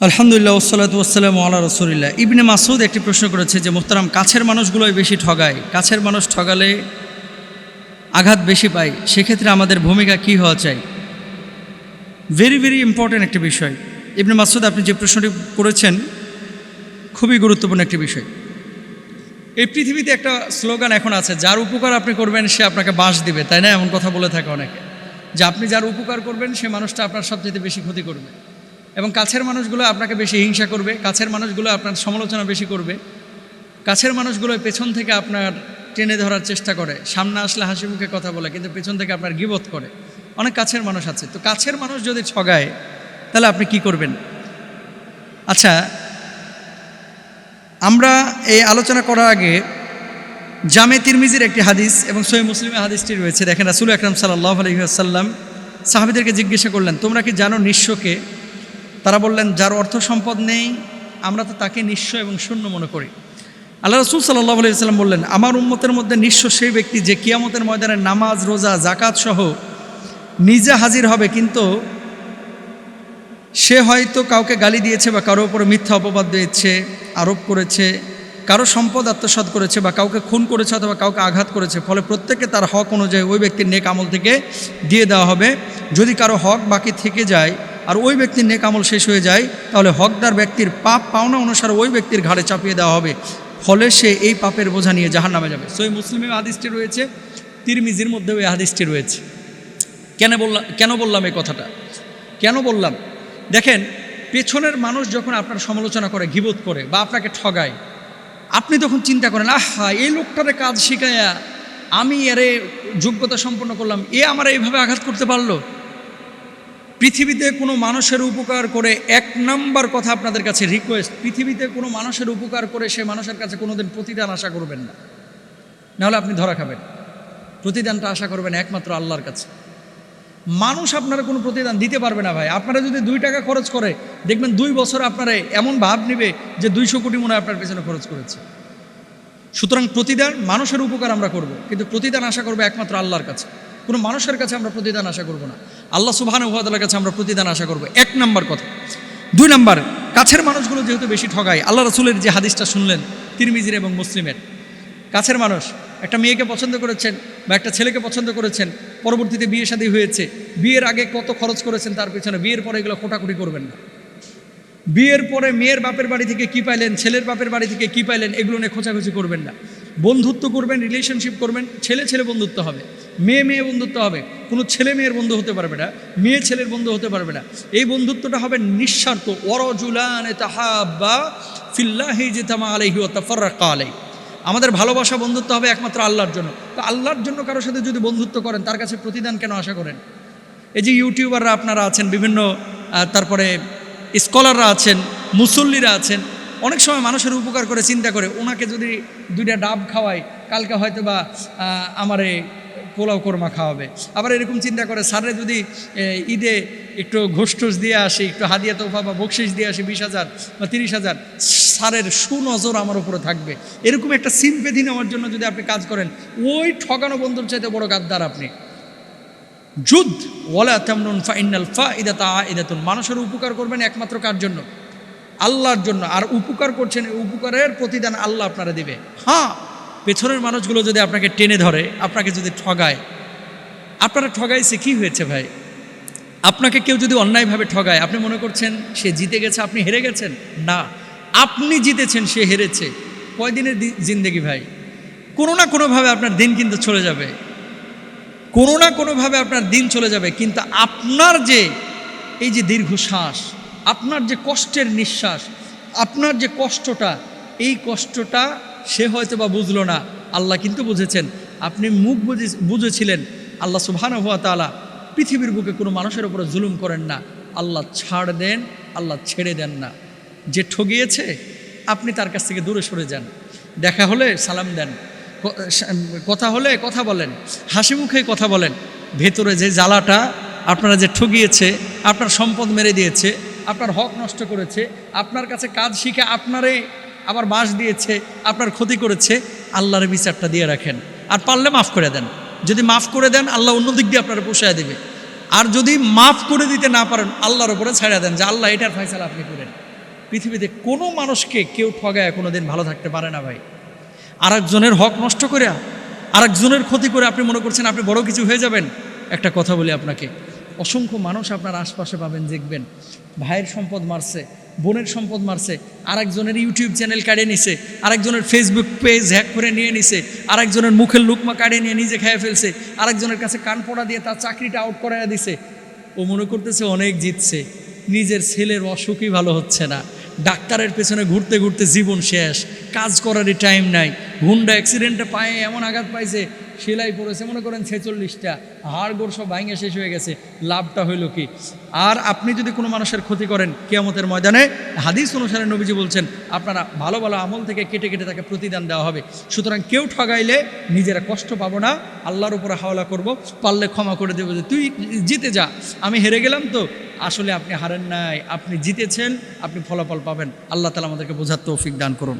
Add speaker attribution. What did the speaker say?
Speaker 1: আলহামদুলিল্লাহ ওসালাত ওসালাম আল্লাহ রসুলিল্লাহ। ইবনে মাসুদ একটি প্রশ্ন করেছে যে, মোহতারাম, কাছের মানুষগুলোই বেশি ঠগায়। কাছের মানুষ ঠগালে আঘাত বেশি পায়। সেক্ষেত্রে আমাদের ভূমিকা কী হওয়া চাই? ভেরি ভেরি ইম্পর্ট্যান্ট একটি বিষয়। ইবনে মাসুদ আপনি যে প্রশ্নটি করেছেন, খুবই গুরুত্বপূর্ণ একটি বিষয়। এই পৃথিবীতে একটা স্লোগান এখন আছে, যার উপকার আপনি করবেন, সে আপনাকে বাঁশ দিবে। তাই না? এমন কথা বলে থাকে অনেকে। যে, আপনি যার উপকার করবেন, সে মানুষটা আপনার সবচেয়ে বেশি ক্ষতি করবে। এবং কাছের মানুষগুলো আপনাকে বেশি হিংসা করবে, কাছের মানুষগুলো আপনার সমালোচনা বেশি করবে, কাছের মানুষগুলো পেছন থেকে আপনার টেনে ধরার চেষ্টা করে, সামনে আসলে হাসি মুখে কথা বলে, কিন্তু পেছন থেকে আপনার গিবোধ করে। অনেক কাছের মানুষ আছে। তো কাছের মানুষ যদি ঠগায়, তাহলে আপনি কি করবেন? আচ্ছা আমরা এই আলোচনা করার আগে জামে তিরমিজির একটি হাদিস এবং সহি মুসলিমের হাদিসটি রয়েছে। দেখেন রাসুল আকরাম সাল্লাহ আলহিহাসাল্লাম সাহাবিদেরকে জিজ্ঞাসা করলেন, তোমরা কি জানো নিঃস্বকে তারা বললেন, যার অর্থ সম্পদ নেই, আমরা তো তাকে নিঃস্ব এবং শূন্য মনে করি। আল্লাহ রসুল সাল্লাহ আলাইসাল্লাম বললেন, আমার উম্মতের মধ্যে নিঃস্ব সেই ব্যক্তি যে কিয়ামতের ময়দানে নামাজ, রোজা জাকাত সহ নিজে হাজির হবে, কিন্তু সে হয়তো কাউকে গালি দিয়েছে বা কারও উপরে মিথ্যা অপবাদ দিয়েছে, আরোপ করেছে, কারও সম্পদ আত্মসাৎ করেছে বা কাউকে খুন করেছে অথবা কাউকে আঘাত করেছে, ফলে প্রত্যেককে তার হক অনুযায়ী ওই ব্যক্তির নেক আমল থেকে দিয়ে দেওয়া হবে। যদি কারও হক বাকি থেকে যায় আর ওই ব্যক্তির নেক আমল শেষ হয়ে যায়, তাহলে হকদার ব্যক্তির পাপ পাওনা অনুসারে ওই ব্যক্তির ঘাড়ে চাপিয়ে দেওয়া হবে। ফলে সে এই পাপের বোঝা নিয়ে জাহার নামে যাবে। সই মুসলিমের হাদিসটি রয়েছে, তিরমিজির মধ্যেও এই হাদিসটি রয়েছে। কেন বললাম কেন বললাম এই কথাটা? কেন বললাম? দেখেন, পেছনের মানুষ যখন আপনার সমালোচনা করে ঘিবোধ করে বা আপনাকে ঠগায়, আপনি তখন চিন্তা করেন, আহা, এই লোকটারে কাজ শিখাইয়া আমি এরে যোগ্যতা সম্পন্ন করলাম, এ আমার এইভাবে আঘাত করতে পারল? পৃথিবীতে কোনো মানুষের উপকার করে এক নাম্বার কথা আপনাদের কাছে রিকোয়েস্ট পৃথিবীতে কোনো মানুষের উপকার করে সে মানুষের কাছে কোনোদিন প্রতিদান আশা করবেন না। নাহলে আপনি ধরা খাবেন। প্রতিদানটা আশা করবেন একমাত্র আল্লাহর কাছে। মানুষ আপনারা কোনো প্রতিদান দিতে পারবে না ভাই। আপনারা যদি দুই টাকা খরচ করে, দেখবেন দুই বছর আপনারা এমন ভাব নেবে যে দুইশো কোটি মনে আপনার পেছনে খরচ করেছে। সুতরাং প্রতিদান, মানুষের উপকার আমরা করব। কিন্তু প্রতিদান আশা করবে একমাত্র আল্লাহর কাছে। কোনো মানুষের কাছে আমরা প্রতিদান আশা করব না। আল্লাহ সুবাহান উহাদার কাছে আমরা প্রতিদান আশা করব। এক নম্বর কথা। দুই নাম্বার, কাছের মানুষগুলো যেহেতু বেশি ঠগায়, আল্লাহ রসুলের যে হাদিসটা শুনলেন, তিরমিজির এবং মুসলিমের, কাছের মানুষ, একটা মেয়েকে পছন্দ করেছেন বা একটা ছেলেকে পছন্দ করেছেন, পরবর্তীতে বিয়ে শাদী হয়েছে, বিয়ের আগে কত খরচ করেছেন তার পেছনে, বিয়ের পরে এগুলো খোটাখুটি করবেন না। বিয়ের পরে মেয়ের বাপের বাড়ি থেকে কী পাইলেন, ছেলের বাপের বাড়ি থেকে কী পাইলেন, এগুলো নিয়ে খোঁচাখুচি করবেন না। বন্ধুত্ব করবেন রিলেশনশিপ করবেন, ছেলে ছেলে বন্ধুত্ব হবে। মেয়ে মেয়ে বন্ধুত্ব হবে। কোনো ছেলে মেয়ের বন্ধু হতে পারবে না, মেয়ে ছেলের বন্ধু হতে পারবে না। এই বন্ধুত্বটা হবে নিঃস্বার্থ। ওরজুলান তাহাব্বা ফিল্লাহি জিতামা আলাইহি ও তাফার্রাকা আলাই আমাদের ভালোবাসা বন্ধুত্ব হবে একমাত্র আল্লাহর জন্য। তো আল্লাহর জন্য কারোর সাথে যদি বন্ধুত্ব করেন, তার কাছে প্রতিদান কেন আশা করেন? এই যে ইউটিউবাররা আপনারা আছেন, বিভিন্ন তারপরে স্কলাররা আছেন, মুসল্লিরা আছেন, অনেক সময় মানুষের উপকার করে, চিন্তা করে। ওনাকে যদি দুইটা ডাব খাওয়াই, কালকে হয়তো বা আমারে পোলাও কোরমা খাওয়াবে। আবার এরকম চিন্তা করে স্যারে যদি ঈদে একটু ঘোষ দিয়ে আসি, একটু হাদিয়া তোফা বা বকশিস দিয়ে আসি বিশ হাজার বা তিরিশ হাজার, স্যারের সুনজর আমার উপরে থাকবে। এরকম একটা সিম্পেথি নেওয়ার জন্য যদি আপনি কাজ করেন, ওই ঠকানো বন্ধুর চাইতে বড় গাদ্দার আপনি। যুদ্ধ, ওয়ালা তেমন ফাইনাল ফা ইদাতা ইদাতুন মানুষের উপকার করবেন একমাত্র কার জন্য? আল্লাহর জন্য। আর উপকার করছেন উপকারের প্রতিদান আল্লাহ আপনারা দিবে। হ্যাঁ পেছনের মানুষগুলো যদি আপনাকে টেনে ধরে, আপনাকে যদি ঠগায়, আপনারা ঠগাইছে কি হয়েছে ভাই? আপনাকে কেউ যদি অন্যায়ভাবে ঠগায়, আপনি মনে করছেন সে জিতে গেছে, আপনি হেরে গেছেন? না। আপনি জিতেছেন, সে হেরেছে। কয়দিনের জিন্দেগি ভাই? কোনো না কোনোভাবে আপনার দিন কিন্তু চলে যাবে। কোনো না কোনোভাবে আপনার দিন চলে যাবে, কিন্তু আপনার যে এই যে দীর্ঘশ্বাস, আপনার যে কষ্টের নিঃশ্বাস, আপনার যে কষ্টটা, এই কষ্টটা সে হয়তো বা বুঝলো না। আল্লাহ কিন্তু বুঝেছেন। আপনি মুখ বুঝে বুঝেছিলেন। আল্লাহ সুবহানাহু ওয়া তাআলা পৃথিবীর বুকে কোনো মানুষের উপরে জুলুম করেন না। আল্লাহ ছাড় দেন, আল্লাহ ছেড়ে দেন না। যে ঠগিয়েছে, আপনি তার কাছ থেকে দূরে সরে যান। দেখা হলে সালাম দেন। কথা হলে কথা বলেন। হাসি মুখে কথা বলেন। ভেতরে যে জ্বালাটা, আপনারা যে ঠগিয়েছে, আপনার সম্পদ মেরে দিয়েছে, আপনার হক নষ্ট করেছে, আপনার কাছে কাজ শিখে আপনারে আবার বাস দিয়েছে, আপনার ক্ষতি করেছে, আল্লাহর বিচারটা দিয়ে রাখেন। আর পারলে মাফ করে দেন। যদি মাফ করে দেন, আল্লাহ অন্য দিক দিয়ে আপনারা পোষায় দেবে। আর যদি মাফ করে দিতে না পারেন, আল্লাহর উপরে ছাড়া দেন যে, আল্লাহ, এটার ফয়সালা আপনি করেন। পৃথিবীতে কোনো মানুষকে কেউ ঠগায় কোনো দিন ভালো থাকতে পারে না ভাই। আরেকজনের হক নষ্ট করে আরেকজনের ক্ষতি করে আপনি মনে করছেন আপনি বড় কিছু হয়ে যাবেন? একটা কথা বলি আপনাকে। অসংখ্য মানুষ আপনার আশপাশে পাবেন, দেখবেন। ভাইয়ের সম্পদ মারছে, বোনের সম্পদ মারছে, আরেকজনের ইউটিউব চ্যানেল কাড়িয়ে নিছে, আরেকজনের ফেসবুক পেজ হ্যাক করে নিয়ে নিছে, আরেকজনের মুখের লুকমা কাড়িয়ে নিয়ে নিজে খেয়ে ফেলছে, আরেকজনের কাছে কান পড়া দিয়ে তার চাকরিটা আউট করাইয়া দিছে। ও মনে করতেছে অনেক জিতছে, নিজের ছেলের অসুখই ভালো হচ্ছে না। ডাক্তারের পেছনে ঘুরতে ঘুরতে জীবন শেষ, কাজ করারই টাইম নাই হুন্ডা অ্যাক্সিডেন্টে পায়ে এমন আঘাত পাইছে সেলাই পড়েছে, মনে করেন ছেচল্লিশটা, হাড় গোড় সব ভাঙে শেষ হয়ে গেছে, লাভটা হইল কি? আর আপনি যদি কোনো মানুষের ক্ষতি করেন কেয়ামতের ময়দানে, হাদিস অনুসারে নবীজি বলছেন, আপনারা ভালো ভালো আমল থেকে কেটে কেটে তাকে প্রতিদান দেওয়া হবে। সুতরাং কেউ ঠগাইলে নিজেরা কষ্ট পাবো না, আল্লাহর উপরে হাওলা করব, পারলে ক্ষমা করে দেবো যে, তুই জিতে যা, আমি হেরে গেলাম তো। আসলে আপনি হারেন নাই, আপনি জিতেছেন, আপনি ফলাফল পাবেন। আল্লাহ তালা আমাদেরকে বোঝার তৌফিক দান করুন।